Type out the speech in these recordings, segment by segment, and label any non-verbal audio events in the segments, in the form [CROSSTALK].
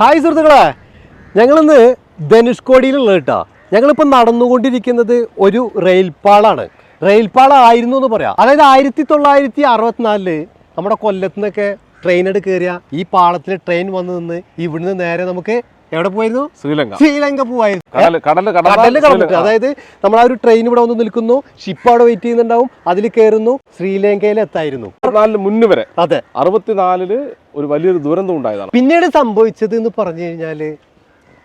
Hi സുഹൃത്തുക്കളെ ഞങ്ങളിന്ന് ധനുഷ്കോടിയിലുള്ള കേട്ടോ. ഞങ്ങളിപ്പോൾ നടന്നുകൊണ്ടിരിക്കുന്നത് ഒരു റെയിൽപാളാണ് റെയിൽപാള ആയിരുന്നു എന്ന് പറയാം. അതായത് ആയിരത്തി തൊള്ളായിരത്തി അറുപത്തിനാലിൽ നമ്മുടെ കൊല്ലത്തുനിന്നൊക്കെ നിന്നൊക്കെ ട്രെയിനെട് കയറിയ ഈ പാളത്തിൽ ട്രെയിൻ വന്ന് നിന്ന് ഇവിടുന്ന് നേരെ നമുക്ക് എവിടെ പോയിരുന്നു? ശ്രീലങ്ക. ശ്രീലങ്ക പോവായിരുന്നു. കടൽ കടന്നിട്ട് അതായത് നമ്മൾ ആ ഒരു ട്രെയിൻ ഇവിടെ വന്ന് നിൽക്കുന്നു. ഷിപ്പ് അവിടെ വെയിറ്റ് ചെയ്യുന്നുണ്ടാവും. അതിൽ കയറുന്നു. ശ്രീലങ്കയിൽ എത്തായിരുന്നു. മുന്ന് വരെ. അതെ. അറുപത്തിനാലിൽ ഒരു വലിയൊരു ദുരന്തം ഉണ്ടായതാണ്. പിന്നീട് സംഭവിച്ചത് എന്ന് പറഞ്ഞു കഴിഞ്ഞാൽ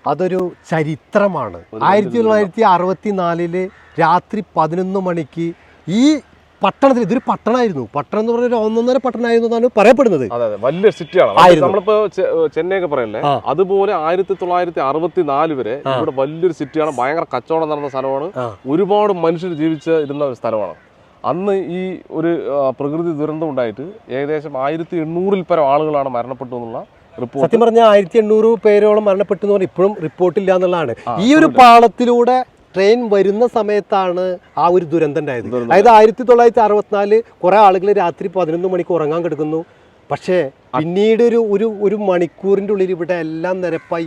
അതൊരു ചരിത്രമാണ്. ആയിരത്തി തൊള്ളായിരത്തി അറുപത്തിനാലിൽ രാത്രി പതിനൊന്ന് മണിക്ക് ഈ പട്ടണത്തിൽ ഇതൊരു പട്ടണമായിരുന്നു പട്ടണം എന്ന് പറഞ്ഞ ഒന്നൊന്നര പട്ടണമായിരുന്നു എന്നാണ് പറയപ്പെടുന്നത്. വലിയ സിറ്റിയാണ്. നമ്മളിപ്പോ ചെന്നൈ ഒക്കെ പറയല്ലേ? അതുപോലെ ആയിരത്തി തൊള്ളായിരത്തി അറുപത്തി നാല് വരെ ഇവിടെ വലിയൊരു സിറ്റിയാണ്. ഭയങ്കര കച്ചവടം നടന്ന സ്ഥലമാണ്. ഒരുപാട് മനുഷ്യർ ജീവിച്ച് ഇരുന്ന ഒരു സ്ഥലമാണ്. അന്ന് ഈ ഒരു പ്രകൃതി ദുരന്തം ഉണ്ടായിട്ട് ഏകദേശം ആയിരത്തി എണ്ണൂറിൽ പരം ആളുകളാണ് മരണപ്പെട്ടു എന്നുള്ള റിപ്പോർട്ട്. സത്യം പറഞ്ഞാൽ ആയിരത്തി എണ്ണൂറ് പേരോളം മരണപ്പെട്ടു എന്ന് പറഞ്ഞാൽ ഇപ്പോഴും റിപ്പോർട്ടില്ല എന്നുള്ളതാണ്. ഈ ഒരു പാളത്തിലൂടെ ട്രെയിൻ വരുന്ന സമയത്താണ് ആ ഒരു ദുരന്തം. ഉണ്ടായത് അതായത് ആയിരത്തി തൊള്ളായിരത്തി അറുപത്തിനാല് കുറെ ആളുകൾ രാത്രി പതിനൊന്ന് മണിക്ക് ഉറങ്ങാൻ കിടക്കുന്നു. പക്ഷേ പിന്നീട് ഒരു ഒരു ഒരു മണിക്കൂറിന്റെ ഉള്ളിൽ ഇവിടെ എല്ലാം നിരപ്പായി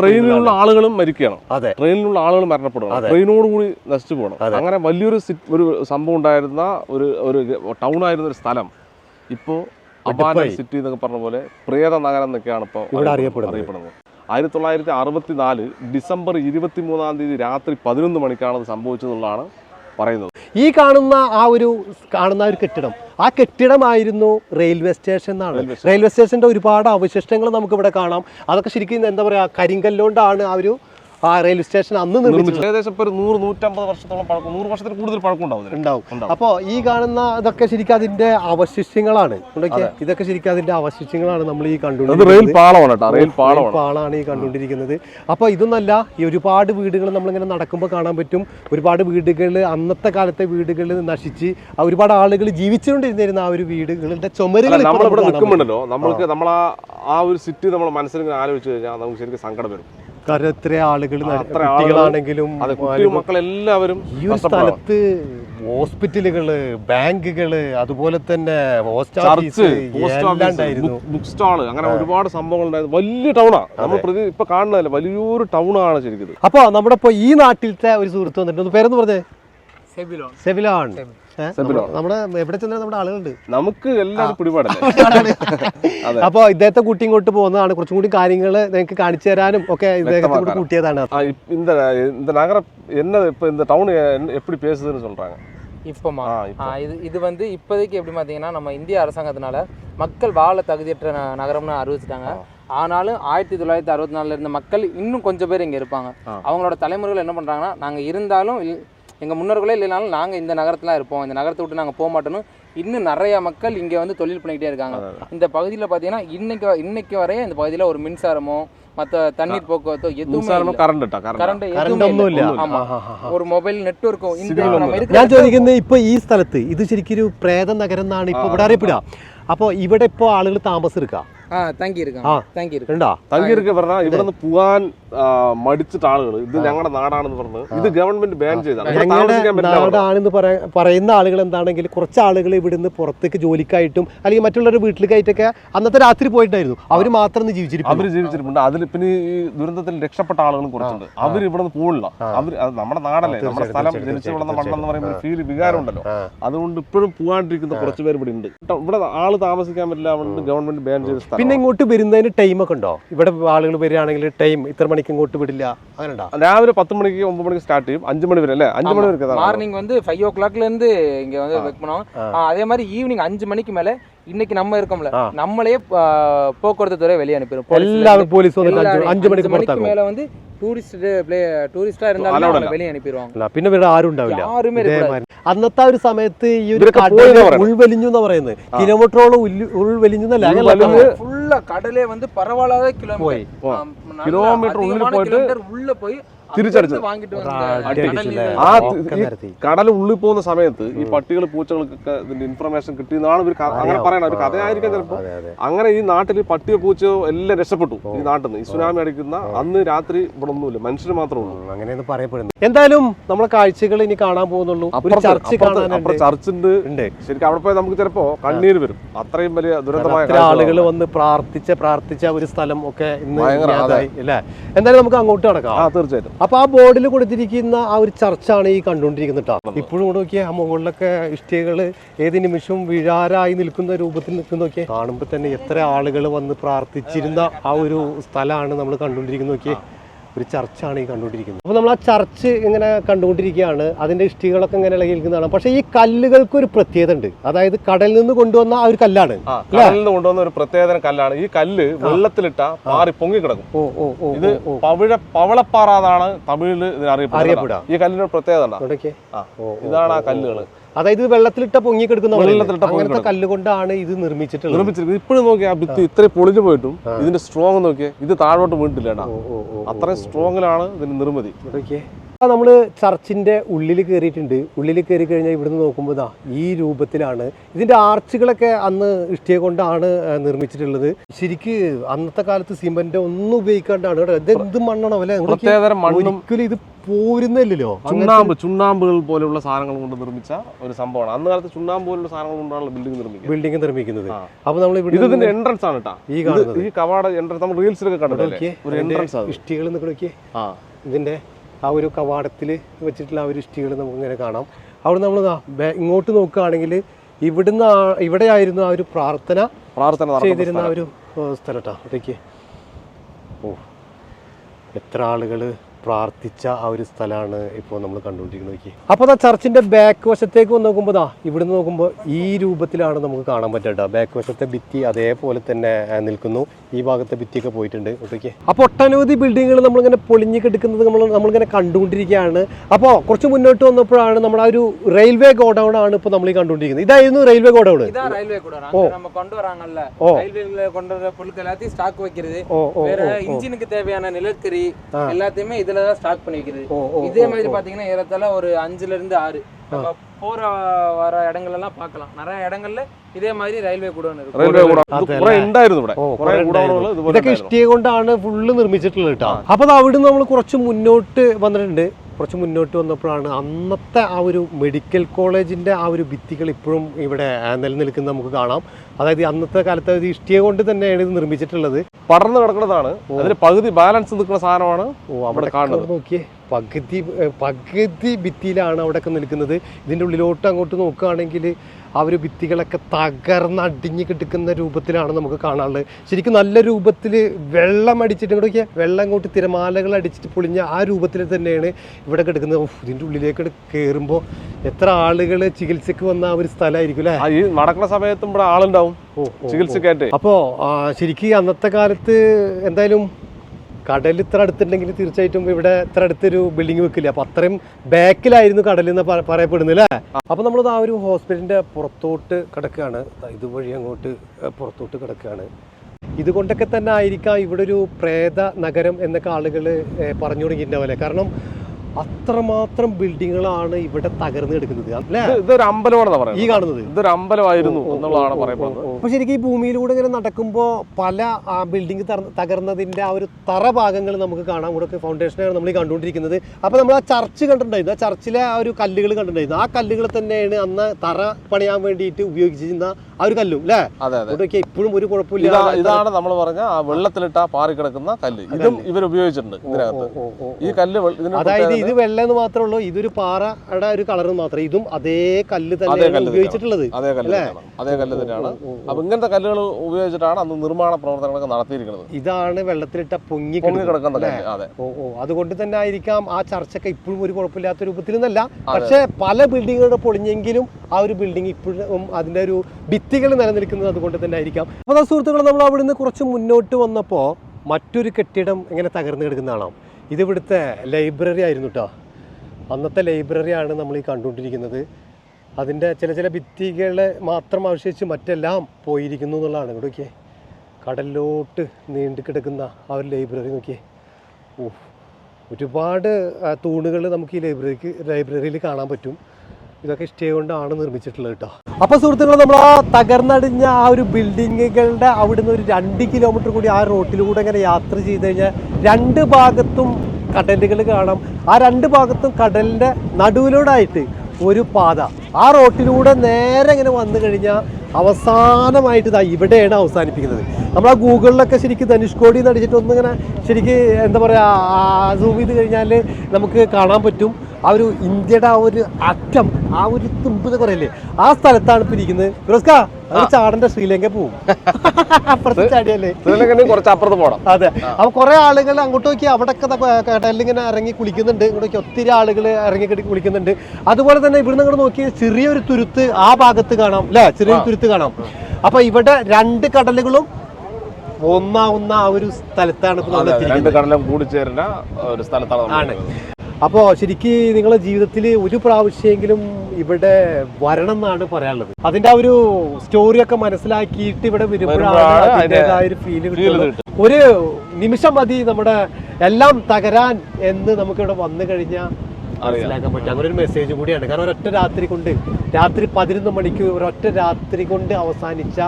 ട്രെയിനിലുള്ള ആളുകളും മരിക്കണം അതെ. ട്രെയിനിലുള്ള ആളുകൾ മരണപ്പെടണം ട്രെയിനോടുകൂടി ട്രെയിനോട് കൂടി നശിച്ചു പോകണം. അങ്ങനെ വലിയൊരു ഒരു സംഭവം ഉണ്ടായിരുന്ന ഒരു ഒരു ടൗൺ ആയിരുന്ന ഒരു സ്ഥലം. ഇപ്പോ അബാന സിറ്റി എന്നൊക്കെ പറഞ്ഞ പോലെ പ്രേത നഗരം എന്നൊക്കെയാണ് ഇപ്പോൾ അറിയപ്പെടുന്നത്. ആയിരത്തി തൊള്ളായിരത്തി അറുപത്തി നാല് ഡിസംബർ ഇരുപത്തി മൂന്നാം തീയതി രാത്രി പതിനൊന്ന് മണിക്കാണ് അത് സംഭവിച്ചതെന്നുള്ളതാണ് പറയുന്നത്. ഈ കാണുന്ന ആ ഒരു കാണുന്ന ഒരു കെട്ടിടം ആ കെട്ടിടമായിരുന്നു റെയിൽവേ സ്റ്റേഷൻ എന്നാണ്. റെയിൽവേ സ്റ്റേഷന്റെ സ്റ്റേഷന്റെ ഒരുപാട് അവശിഷ്ടങ്ങൾ നമുക്ക് ഇവിടെ കാണാം. അതൊക്കെ ശരിക്കും എന്താ പറയുക കരിങ്കല്ലുകൊണ്ടാണ് ആ ഒരു ആ റെയിൽവേ സ്റ്റേഷൻ അന്ന് നിർമ്മിച്ചത്. ഏകദേശം ഇപ്പോൾ ഒരു നൂറ് നൂറ്റമ്പത് വർഷത്തോളം പഴക്കം നൂറ് വർഷത്തിൽ കൂടുതൽ പഴക്കം ഉണ്ടാവും. ഉണ്ടാവും. അപ്പോൾ ഈ കാണുന്ന ഇതൊക്കെ ശരിക്കും അതിന്റെ അവശിഷ്ടങ്ങളാണ്. ഇതൊക്കെ ശരിക്കും അതിന്റെ അവശിഷ്ടങ്ങളാണ് നമ്മൾ ഈ കണ്ടുകൊണ്ടിരിക്കുന്നത്. പാളമാണ് റെയിൽ പാളമാണ്. പാളാണ് ഈ കണ്ടുകൊണ്ടിരിക്കുന്നത്. അപ്പോൾ ഇതൊന്നല്ല ഈ ഒരുപാട് വീടുകൾ നമ്മളിങ്ങനെ നടക്കുമ്പോൾ കാണാൻ പറ്റും. ഒരുപാട് വീടുകൾ അന്നത്തെ കാലത്തെ വീടുകളിൽ നശിച്ച് ആ ഒരുപാട് ആളുകൾ ജീവിച്ചുകൊണ്ടിരുന്നിരുന്ന ആ ഒരു വീടുകളുടെ ചുമരുകൾ നമ്മളിവിടെ നിൽക്കുമ്പോണ്ടല്ലോ നമ്മൾക്ക് നമ്മൾ ആ ഒരു സിറ്റി നമ്മൾ മനസ്സിലിങ്ങനെ ആലോചിച്ച് കഴിഞ്ഞാൽ നമുക്ക് ശരിക്കും സങ്കടം വരും. കാരണം എത്ര ആളുകൾ കുട്ടികളാണെങ്കിലും മക്കളെല്ലാവരും ഈ ഒരു സ്ഥലത്ത് ഹോസ്പിറ്റലുകൾ ബാങ്കുകൾ അതുപോലെ തന്നെ പോസ്റ്റ് ഓഫീസ് ബുക്ക് സ്റ്റാൾ അങ്ങനെ ഒരുപാട് സംഭവങ്ങൾ ഉണ്ടായിരുന്നു വലിയ ടൗണാണ് നമ്മൾ പ്രതി ഇപ്പൊ കാണുന്നതല്ല വലിയൊരു ടൗണാണ് ശരിക്കും. അപ്പൊ നമ്മുടെ ഇപ്പൊ ഈ നാട്ടിലത്തെ ഒരു സുഹൃത്ത് വന്നിട്ടുണ്ട്. പേരെന്ന് പറഞ്ഞേ. സെബിലോൺ? സെബിലോൺ. നമ്മുടെ എവിടെ ചെന്നാലും നമ്മുടെ ആളുകളുണ്ട് നമുക്ക് എല്ലാവരും പിടിപാടല്ലേ [LAUGHS] അതെ. അപ്പൊ ഇദ്ദേഹത്തെ കൂട്ടി ഇങ്ങോട്ട് പോകുന്നതാണ് കുറച്ചും കൂടി കാര്യങ്ങൾ നിങ്ങൾക്ക് കാണിച്ചു തരാനും ഒക്കെ ഇദ്ദേഹത്തെ കൂടി വ്യക്തമാക്കാനും. കൂട്ടിയതാണ് ஆ, இப்- இந்த இந்த நகரம் என்ன இப்போ இந்த டவுன் எப்படி பேசுதுன்னு சொல்றாங்க இப்போமா ஆ, ஆ, இது இது வந்து இப்போதைக்கு எப்படி பார்த்தீங்கன்னா நம்ம இந்திய அரசாங்கத்தினால மக்கள் வாழ தகுதியற்ற ந- நகரம்னு அறிவிச்சிட்டாங்க ஆனாலும் ஆயிரத்தி தொள்ளாயிரத்தி அறுபத்தி நாலுல இருந்த மக்கள் இன்னும் கொஞ்சம் பேர் இங்கே இருப்பாங்க ஆ. அவங்களோட தலைமுறைகள் என்ன பண்ணுறாங்கன்னா நாங்கள் இருந்தாலும் இல்- எங்க முன்னோர்களே இல்லைனாலும் நாங்கள் இந்த நகரத்தில் இருப்போம் இந்த நகரத்தை விட்டு நாங்கள் போக மாட்டோம்னு இன்னும் நிறைய மக்கள் இங்கே வந்து தொழில் பண்ணிக்கிட்டே இருக்காங்க இந்த பகுதியில் பார்த்தீங்கன்னா இன்னைக்கு இன்னைக்கு வரைய இந்த பகுதியில் ஒரு மின்சாரமோ மற்ற தண்ணீர் போக்குவரத்தோ எதுவுமே மின்சாரமும் கரண்ட் இட்டா கரண்ட் கரண்ட் കറണ്ട് எதுவுமே ഒന്നുമില്ല இல்லை ஆமா ஒரு மொபைல் நெட்வொர்க்கும் இந்த Signal நம்ம ஒண்ணும் இருக்கிற ഞാൻ ചോദിക്കുന്നത് ഇപ്പൊ ഈ സ്ഥലത്ത് ഇത് ശരിക്കും ഒരു പ്രേത നഗരം എന്നാണ് ഇപ്പൊ ഇവിടെ അറിയപ്പെടുക അപ്പൊ ഇവിടെ ഇപ്പൊ ആളുകൾ താമസം എടുക്കുക മടിച്ചിട്ട് ആളുകൾ ഇത് ഞങ്ങളുടെ നാടാണെന്ന് ഇത് ഗവൺമെന്റ് ബാൻ ചെയ്താണ്. പറയുന്ന ആളുകൾ എന്താണെങ്കിൽ കുറച്ച് ആളുകൾ ഇവിടുന്ന് പുറത്തേക്ക് ജോലിക്കായിട്ടും അല്ലെങ്കിൽ മറ്റുള്ളവരുടെ വീട്ടിലേക്കായിട്ടൊക്കെ അന്നത്തെ രാത്രി പോയിട്ടായിരുന്നു അവർ മാത്രം ജീവിച്ചിരിക്കും അവർ അതിൽ പിന്നെ ഈ ദുരന്തത്തിൽ രക്ഷപ്പെട്ട ആളുകളും കുറച്ചുണ്ട്. അവർ ഇവിടെ നിന്ന് പോകില്ല അവർ നമ്മുടെ നാടല്ലേ? നമ്മുടെ സ്ഥലം ജനിച്ചു വളർന്ന മണ്ണെന്ന് പറയുമ്പോൾ ഫീൽ വികാരം ഉണ്ടല്ലോ അതുകൊണ്ട് ഇപ്പോഴും പോകാണ്ടിരിക്കുന്ന കുറച്ച് പേര് ഇവിടെ ഉണ്ട് ഇവിടെ ആൾ താമസിക്കാൻ പറ്റില്ല അതുകൊണ്ട് ഗവൺമെന്റ് ബാൻ ചെയ്ത സ്ഥലം. പിന്നെ ഇങ്ങോട്ട് വരുന്നതിന് ടൈമൊക്കെ ഉണ്ടോ? ഇവിടെ ആളുകൾ വരികയാണെങ്കിൽ ടൈം ഇത്ര മണിക്ക് ഇങ്ങോട്ട് വിടില്ല. അങ്ങനെ രാവിലെ പത്ത് മണിക്ക് ഒമ്പത് മണിക്ക് സ്റ്റാർട്ട് ചെയ്യും. അഞ്ചു മണി വരെ അല്ലേ? അഞ്ചു മണി വരെ മോർണിംഗ് വന്ന് ഫൈവ് ഓ ക്ലോക്ക് ഇങ്ങ വന്ന് വെക്ക് അതേ മാതിരി ഈവനിങ് അഞ്ചു മണിക്ക് മേലെ ഇന്നിക്ക് നമ്മ ഇരിക്കും നമ്മളെ പോക്കുവരത്ത് തുറ വെളി അനുപ്പിരും എല്ലാവരും പോലീസ് അഞ്ചു മണിക്ക് മേലെ വന്ന് അന്നത്തെ ഒരു സമയത്ത് ഈ ഒരു ഉൾവലിഞ്ഞു എന്ന് പറയുന്നത്? കിലോമീറ്ററോളം ഉൾവലിഞ്ഞു എന്നല്ല உள்ள கடலே வந்து பரவாயில்லாத கிலோமீட்டர் கிலோமீட்டர் உள்ள உள்ள போய் തിരിച്ചടിച്ചത്? നിന്ന് ആ. കടൽ ഉള്ളിൽ പോകുന്ന സമയത്ത് ഈ പട്ടികൾ പൂച്ചകൾക്കൊക്കെ ഇതിന്റെ ഇൻഫർമേഷൻ കിട്ടിയെന്നാണ് ഒരു അങ്ങനെ പറയണത്. ഒരു കഥയായിരിക്കാം ചിലപ്പോൾ അതെ അങ്ങനെ ഈ നാട്ടിൽ പട്ടിയോ പൂച്ചയോ എല്ലാം രക്ഷപ്പെട്ടു ഈ നാട്ടിൽ നിന്ന് ഈ സുനാമി അടിക്കുന്ന അന്ന് രാത്രി ഇവിടെ ഒന്നുമില്ല മനുഷ്യർ മാത്രമേ ഉള്ളൂ. ഉം, പറയപ്പെടുന്നു എന്തായാലും നമ്മളെ കാഴ്ചകൾ ഇനി കാണാൻ പോകുന്നുള്ളൂ. ചർച്ച് ചർച്ചുണ്ട്. ഉണ്ട്. ശരിക്കും അവിടെ പോയി നമുക്ക് ചിലപ്പോ കണ്ണീര് വരും. അത്രയും വലിയ ദുരന്തമായ ആളുകൾ വന്ന് പ്രാർത്ഥിച്ച പ്രാർത്ഥിച്ച ഒരു സ്ഥലം ഒക്കെ ഇന്ന് എന്തായാലും നമുക്ക് അങ്ങോട്ട് ആ നടക്കാം തീർച്ചയായിട്ടും. അപ്പൊ ആ ബോർഡിൽ കൊടുത്തിരിക്കുന്ന ആ ഒരു ചർച്ചാണ് ഈ കണ്ടുകൊണ്ടിരിക്കുന്നത് കേട്ടോ ഇപ്പോഴും കൂടെ നോക്കിയാൽ ആ മുകളിലൊക്കെ ഇഷ്ടികകൾ ഏത് നിമിഷവും വിഴാരായി നിൽക്കുന്ന രൂപത്തിൽ നിൽക്കുന്ന നോക്കിയാൽ കാണുമ്പോൾ തന്നെ എത്ര ആളുകൾ വന്ന് പ്രാർത്ഥിച്ചിരുന്ന ആ ഒരു സ്ഥലമാണ് നമ്മൾ കണ്ടുകൊണ്ടിരിക്കുന്നത് നോക്കിയേ. ഒരു ചർച്ചാണ് ഈ കണ്ടുകൊണ്ടിരിക്കുന്നത്. അപ്പോൾ നമ്മൾ ആ ചർച്ച് ഇങ്ങനെ കണ്ടുകൊണ്ടിരിക്കുകയാണ്. അതിന്റെ ഇഷ്ടികളൊക്കെ ഇങ്ങനെ ഇളകി നിൽക്കുന്നതാണ് പക്ഷേ ഈ കല്ലുകൾക്ക് ഒരു പ്രത്യേകത ഉണ്ട്. അതായത് കടലിൽ നിന്ന് കൊണ്ടുവന്ന ആ ഒരു കല്ലാണ്. കടലിൽ നിന്ന് കൊണ്ടുവന്ന ഒരു പ്രത്യേകതരം കല്ലാണ്. ഈ കല്ല് വെള്ളത്തിലിട്ട പാറി പൊങ്ങി കിടക്കും ഓ ഓ ഓ ഇത് പവിഴ പവളപ്പാറ എന്നാണ് തമിഴിൽ ഇതിന് അറിയപ്പെടുക. ഈ കല്ലിന് ഒരു പ്രത്യേകത ഇതാണ് ആ കല്ലുകൾ അതായത് വെള്ളത്തിലിട്ട പൊങ്ങിക്കെടുക്കുന്ന അങ്ങനത്തെ കല്ലുകൊണ്ടാണ് ഇത് നിർമ്മിച്ചിട്ടുള്ളത്. നിർമ്മിച്ചിരിക്കുന്നത് ഇപ്പോഴും നോക്കിയാ ആ ഭിത്തി ഇത്രയും പൊളിഞ്ഞു പോയിട്ടും ഇതിന്റെ സ്ട്രോങ് നോക്കിയാൽ ഇത് താഴോട്ട് വീണിട്ടില്ല അത്രയും സ്ട്രോങ്ങിലാണ് ഇതിന്റെ നിർമ്മിതി. നമ്മൾ ചർച്ചിന്റെ ഉള്ളിൽ കയറിയിട്ടുണ്ട് ഉള്ളിൽ കയറി കഴിഞ്ഞാൽ ഇവിടുന്ന് നോക്കുമ്പോൾ ദാ ഈ രൂപത്തിലാണ്. ഇതിന്റെ ആർച്ചുകളൊക്കെ അന്ന് ഇഷ്ടിയെ കൊണ്ടാണ് നിർമ്മിച്ചിട്ടുള്ളത്. ശരിക്ക് അന്നത്തെ കാലത്ത് സിമന്റ് ഒന്നും ഉപയോഗിക്കാണ്ടാണ് കേട്ടോ. ഇത് എന്ത് മണ്ണാണോ അല്ലെ? പ്രത്യേകതരം മണ്ണും ഒരിക്കലും ഇത് പോരുന്നില്ലല്ലോ ചുണ്ണാമ്പ് ചുണ്ണാമ്പുകൾ പോലെയുള്ള സാധനങ്ങൾ കൊണ്ട് നിർമ്മിച്ച ഒരു സംഭവമാണ്. അന്ന് കാലത്ത് ചുണ്ണാമ്പ് പോലുള്ള സാധനങ്ങൾ കൊണ്ടാണ് ബിൽഡിംഗ് നിർമ്മിക്കുന്നത്. ബിൽഡിംഗ് നിർമ്മിക്കുന്നത്. അപ്പൊ നമ്മൾ ഇത് ഇതിന്റെ എൻട്രൻസ് ആണ് കേട്ടോ ഈ ഈ കവാട എൻട്രൻസ് നമ്മൾ റീൽസിലൊക്കെ കണ്ടു ഒരു എൻട്രൻസ് ഇഷ്ടികൾ നോക്കിയേ. ആ. ഇതിന്റെ ആ ഒരു കവാടത്തിൽ വെച്ചിട്ടുള്ള ആ ഒരു ഇഷ്ടികൾ നമുക്ക് ഇങ്ങനെ കാണാം അവിടെ നമ്മൾ ഇങ്ങോട്ട് നോക്കുകയാണെങ്കിൽ ഇവിടുന്ന് ഇവിടെ ഇവിടെയായിരുന്നു ആ ഒരു പ്രാർത്ഥന പ്രാർത്ഥന ചെയ്തിരുന്ന ആ ഒരു സ്ഥലട്ടാ. അതൊക്കെ ഓ എത്ര ആളുകൾ പ്രാർത്ഥിച്ച ആ ഒരു സ്ഥലമാണ് ഇപ്പോൾ നമ്മൾ കണ്ടുകൊണ്ടിരിക്കുന്നത് നോക്കി അപ്പോൾ ആ ചർച്ചിന്റെ ബാക്ക് വശത്തേക്ക് വന്ന് നോക്കുമ്പോൾ ദാ ഇവിടുന്ന് നോക്കുമ്പോൾ ഈ രൂപത്തിലാണ് നമുക്ക് കാണാൻ പറ്റുക ബാക്ക് വശത്തെ ഭിത്തി അതേപോലെ തന്നെ ആ, നിൽക്കുന്നു ഈ ഭാഗത്തെ ഭിത്തിയൊക്കെ പോയിട്ടുണ്ട് ഓക്കെ അപ്പോൾ ഒട്ടനവധി ബിൽഡിങ്ങുകൾ നമ്മളിങ്ങനെ പൊളിഞ്ഞ് കിടക്കുന്നത് നമ്മൾ നമ്മളിങ്ങനെ കണ്ടുകൊണ്ടിരിക്കുകയാണ് അപ്പോൾ കുറച്ച് മുന്നോട്ട് വന്നപ്പോഴാണ് നമ്മൾ ആ ഒരു റെയിൽവേ ഗോഡൗൺ ആണ് ഇപ്പോൾ നമ്മൾ ഈ കണ്ടുകൊണ്ടിരിക്കുന്നത് ഇതായിരുന്നു റെയിൽവേ ഗോഡൗൺ இதான் ரயில்வே கூட அங்க நம்ம கொண்டு வராங்கல்ல ஓ. ரயில்வேல கொண்டு வர பொருட்கள் எல்லாத்தையும் ஸ்டாக் வைக்கிறது ஓ ஓ வேற இன்ஜினுக்கு தேவையான நிலக்கரி எல்லாத்தையுமே இதுல தான் ஸ்டாக் பண்ணி வைக்கிறது ஓ, ஓ, இதே மாதிரி பாத்தீங்கன்னா ஏறத்தாழ ஒரு அஞ்சுல இருந்து ஆறு நம்ம போற வர இடங்கள் எல்லாம் பார்க்கலாம் நிறைய இடங்கள்ல இதே மாதிரி ரயில்வே கூட இருக்கும் റെയിൽവേ കൂടെ അതല്ലേ? കുറെ ഉണ്ടായിരുന്നു ഇവിടെ ഓ, കുറെ കുറേ ഗുഡൗണുകൾ ഉണ്ടായിരുന്നു. ഇതുപോലെ ഇതൊക്കെ ഉണ്ടായിരുന്നു. ഇഷ്ടിക കൊണ്ടാണ് ഫുള്ള് നിർമ്മിച്ചിട്ടുള്ളത് കേട്ടോ അപ്പൊ അത് അവിടുന്ന് നമ്മൾ കുറച്ച് മുന്നോട്ട് വന്നിട്ടുണ്ട് കുറച്ച് മുന്നോട്ട് വന്നപ്പോഴാണ് അന്നത്തെ ആ ഒരു മെഡിക്കൽ കോളേജിന്റെ ആ ഒരു ഭിത്തികൾ ഇപ്പോഴും ഇവിടെ നിലനിൽക്കുന്നത് നമുക്ക് കാണാം. അതായത് അന്നത്തെ കാലത്ത് ഇത് ഇഷ്ടിയ കൊണ്ട് തന്നെയാണ് ഇത് നിർമ്മിച്ചിട്ടുള്ളത്. പടർന്ന് കിടക്കുന്നതാണ്. അതിന് പകുതി ബാലൻസ് നിൽക്കുന്ന സാധനമാണ് ഓ അവിടെ കാണുന്നത്. നോക്കിയേ. പകുതി പകുതി ഭിത്തിയിലാണ് അവിടെയൊക്കെ നിൽക്കുന്നത്. ഇതിന്റെ ഉള്ളിലോട്ട് അങ്ങോട്ട് നോക്കുകയാണെങ്കിൽ ആ ഒരു ഭിത്തികളൊക്കെ തകർന്നടിഞ്ഞ് കിടക്കുന്ന രൂപത്തിലാണ് നമുക്ക് കാണാനുള്ളത്. ശരിക്കും നല്ല രൂപത്തിൽ വെള്ളം അടിച്ചിട്ട് ഇങ്ങോട്ട് വെള്ളം അങ്ങോട്ട് തിരമാലകൾ അടിച്ചിട്ട് പൊളിഞ്ഞ ആ രൂപത്തിൽ തന്നെയാണ് ഇവിടെ കിടക്കുന്നത്. ഇതിന്റെ ഉള്ളിലേക്ക് കയറുമ്പോൾ എത്ര ആളുകൾ ചികിത്സക്ക് വന്ന ആ ഒരു സ്ഥലമായിരിക്കും അല്ലേ? ഈ നടക്കുന്ന സമയത്തും ഇവിടെ ആളുണ്ടാവും ചികിത്സക്കായിട്ട് അപ്പോൾ ശരിക്കും അന്നത്തെ കാലത്ത് എന്തായാലും കടൽ ഇത്ര അടുത്തുണ്ടെങ്കിൽ തീർച്ചയായിട്ടും ഇവിടെ ഇത്ര അടുത്തൊരു ബിൽഡിംഗ് വെക്കില്ല? അപ്പോൾ അത്രയും ബാക്കിലായിരുന്നു കടൽ എന്ന് പറയപ്പെടുന്നില്ല അപ്പൊ നമ്മൾ ആ ഒരു ഹോസ്പിറ്റലിന്റെ പുറത്തോട്ട് കിടക്കുകയാണ്. ഇതുവഴി അങ്ങോട്ട് പുറത്തോട്ട് കിടക്കുകയാണ്. ഇതുകൊണ്ടൊക്കെ തന്നെ ആയിരിക്കാം ഇവിടെ ഒരു പ്രേത നഗരം എന്നൊക്കെ ആളുകൾ പറഞ്ഞു തുടങ്ങിയിട്ടുണ്ടാവില്ലേ കാരണം അത്രമാത്രം ബിൽഡിങ്ങുകളാണ് ഇവിടെ തകർന്നു കിടക്കുന്നത്. ഇതൊരു അമ്പലമാണെന്നാ ഈ കാണുന്നത്. ഇതൊരു അമ്പലമായിരുന്നു എന്നുള്ളതാണ് പറയുന്നത്. അപ്പൊ ശരിക്കും ഈ ഭൂമിയിലൂടെ ഇങ്ങനെ നടക്കുമ്പോൾ പല ആ ബിൽഡിംഗ് തകർന്നതിന്റെ ആ ഒരു തറ ഭാഗങ്ങൾ നമുക്ക് കാണാം. ഇവിടെ ഫൗണ്ടേഷനാണ് നമ്മൾ ഈ കണ്ടുകൊണ്ടിരിക്കുന്നത്. അപ്പൊ നമ്മൾ ആ ചർച്ച് കണ്ടിട്ടുണ്ടായിരുന്നു. ആ ചർച്ചിലെ ആ ഒരു കല്ലുകൾ കണ്ടിട്ടുണ്ടായിരുന്നു. ആ കല്ലുകൾ തന്നെയാണ് അന്ന് തറ പണിയാൻ വേണ്ടിയിട്ട് ഉപയോഗിച്ചിരുന്ന ആ ഒരു കല്ലും അല്ലേ അതെ അതെ. അവിടെയൊക്കെ ഇപ്പോഴും ഒരു കുഴപ്പമില്ല. ഇതാണ് നമ്മൾ പറഞ്ഞ ആ വെള്ളത്തിലിട്ട പാറി കിടക്കുന്ന കല്ല് ഇതും ഇവർ ഉപയോഗിച്ചിട്ടുണ്ട് ഇതിനകത്ത്. ഈ കല്ല് അതായത് ഇത് വെള്ളം എന്ന് മാത്രമേ ഉള്ളൂ ഇതൊരു പാറയുടെ ഒരു കളർ മാത്രമേ ഇതും അതേ കല്ല് തന്നെ തന്നെയാണ് ഉപയോഗിച്ചിട്ടുള്ളത് അതേ കല്ല് അതേ കല്ല് തന്നെയാണ്. അപ്പൊ ഇങ്ങനത്തെ കല്ലുകൾ ഉപയോഗിച്ചിട്ടാണ് അന്ന് നിർമ്മാണ പ്രവർത്തനങ്ങളൊക്കെ നടത്തിയിരിക്കുന്നത്. ഇതാണ് വെള്ളത്തിലിട്ട പൊങ്ങി പൊങ്ങി കിടക്കുന്നത്. കിടക്കുന്ന അതെ. ഓ ഓ. അതുകൊണ്ട് തന്നെ ആയിരിക്കാം ആ ചർച്ചൊക്കെ ഇപ്പോഴും ഒരു കുഴപ്പമില്ലാത്ത രൂപത്തിൽ നിന്നല്ല പക്ഷേ പല ബിൽഡിങ്ങുകളുടെ പൊളിഞ്ഞെങ്കിലും ആ ഒരു ബിൽഡിംഗ് ഇപ്പോഴും അതിന്റെ ഒരു ഭിത്തികൾ നിലനിൽക്കുന്നത് അതുകൊണ്ട് തന്നെ ആയിരിക്കാം. അപ്പോൾ സുഹൃത്തുക്കൾ നമ്മൾ അവിടുന്ന് കുറച്ച് മുന്നോട്ട് വന്നപ്പോൾ മറ്റൊരു കെട്ടിടം ഇങ്ങനെ തകർന്നു കിടക്കുന്നതാണോ ഇത് ഇവിടുത്തെ ലൈബ്രറി ആയിരുന്നു കേട്ടോ അന്നത്തെ ലൈബ്രറിയാണ് നമ്മൾ ഈ കണ്ടുകൊണ്ടിരിക്കുന്നത്. അതിന്റെ ചില ചില ഭിത്തികൾ മാത്രം അവശേഷിച്ച് മറ്റെല്ലാം പോയിരിക്കുന്നു എന്നുള്ളതാണ്. ഇവിടെ നോക്കിയേ. കടലിലോട്ട് നീണ്ടു കിടക്കുന്ന ആ ഒരു ലൈബ്രറി നോക്കിയേ. ഓ ഒരുപാട് തൂണുകൾ നമുക്ക് ഈ ലൈബ്രറിക്ക് ലൈബ്രറിയിൽ കാണാൻ പറ്റും. ഇതൊക്കെ ഇഷ്ടേ കൊണ്ടാണ് നിർമ്മിച്ചിട്ടുള്ളത് കേട്ടോ അപ്പോൾ സുഹൃത്തുക്കൾ നമ്മൾ ആ തകർന്നടിഞ്ഞ ആ ഒരു ബിൽഡിങ്ങുകളുടെ അവിടുന്ന് ഒരു രണ്ട് കിലോമീറ്റർ കൂടി ആ റോട്ടിലൂടെ ഇങ്ങനെ യാത്ര ചെയ്ത് കഴിഞ്ഞാൽ രണ്ട് ഭാഗത്തും കടലുകൾ കാണാം. ആ രണ്ട് ഭാഗത്തും കടലിന്റെ നടുവിലൂടായിട്ട് ഒരു പാത. ആ റോട്ടിലൂടെ നേരെ ഇങ്ങനെ വന്നു കഴിഞ്ഞാൽ അവസാനമായിട്ട് ഇതാ ഇവിടെയാണ് അവസാനിപ്പിക്കുന്നത്. നമ്മൾ ആ ഗൂഗിളിലൊക്കെ ശരിക്കും ധനുഷ്കോടി എന്ന് അടിച്ചിട്ട് ഒന്നിങ്ങനെ ശരിക്ക് എന്താ പറയുക സൂം ചെയ്ത് കഴിഞ്ഞാൽ നമുക്ക് കാണാൻ പറ്റും. ആ ഒരു ഇന്ത്യയുടെ ആ ഒരു അറ്റം ആ ഒരു തുമ്പത് കുറയല്ലേ ആ സ്ഥലത്താണ് ഇപ്പൊ ഇരിക്കുന്നത്. ഫിറോസ്ക ചാടന്റെ ശ്രീലങ്ക പോവും. [LAUGHS] അപ്പുറത്ത് ചാടിയല്ലേ കുറച്ച് അപ്പുറത്ത് പോകണം അതെ. അപ്പൊ കുറെ ആളുകൾ അങ്ങോട്ട് നോക്കി അവിടെ കടലിൽ ഇങ്ങനെ ഇറങ്ങി കുളിക്കുന്നുണ്ട്. ഇങ്ങോട്ട് നോക്കി ഒത്തിരി ആളുകൾ ഇറങ്ങി കുളിക്കുന്നുണ്ട്. അതുപോലെ തന്നെ ഇവിടുന്ന് അങ്ങോട്ട് നോക്കി ചെറിയൊരു തുരുത്ത് ആ ഭാഗത്ത് കാണാം അല്ലെ ചെറിയൊരു തുരുത്ത് കാണാം. അപ്പൊ ഇവിടെ രണ്ട് കടലുകളും ഒന്നാവുന്ന ആ ഒരു സ്ഥലത്താണ് ഇപ്പൊ നമ്മൾ രണ്ട് കടലും കൂടി ചേരുന്ന ഒരു സ്ഥലത്താണ് ആണ്. അപ്പോൾ ശരിക്ക് നിങ്ങളുടെ ജീവിതത്തിൽ ഒരു പ്രാവശ്യമെങ്കിലും ഇവിടെ വരണം എന്നാണ് പറയാനുള്ളത്. അതിന്റെ ആ ഒരു സ്റ്റോറിയൊക്കെ മനസ്സിലാക്കിയിട്ട് ഇവിടെ വരുമ്പോഴാണ് അതിന്റെതായ ഒരു ഫീൽ കിട്ടുന്നത്. ഒരു നിമിഷം മതി നമ്മുടെ എല്ലാം തകരാൻ എന്ന് നമുക്കിവിടെ വന്നു കഴിഞ്ഞാൽ മനസ്സിലാക്കാൻ പറ്റും. അങ്ങനെ ഒരു മെസ്സേജ് കൂടിയാണ് കാരണം ഒരൊറ്റ രാത്രി കൊണ്ട് രാത്രി പതിനൊന്ന് മണിക്ക് ഒരൊറ്റ രാത്രി കൊണ്ട് അവസാനിച്ച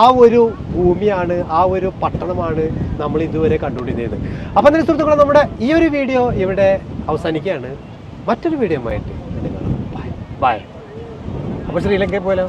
ആ ഒരു ഭൂമിയാണ് ആ ഒരു പട്ടണമാണ് നമ്മൾ ഇതുവരെ കണ്ടുകൊണ്ടിരുന്നത് അപ്പം അതിന് സുഹൃത്തുക്കളെ നമ്മുടെ ഈ ഒരു വീഡിയോ ഇവിടെ അവസാനിക്കുകയാണ്. മറ്റൊരു വീഡിയോ ആയിട്ട് ബൈ ബൈ അപ്പോൾ ശ്രീലങ്കയിൽ പോയാലോ?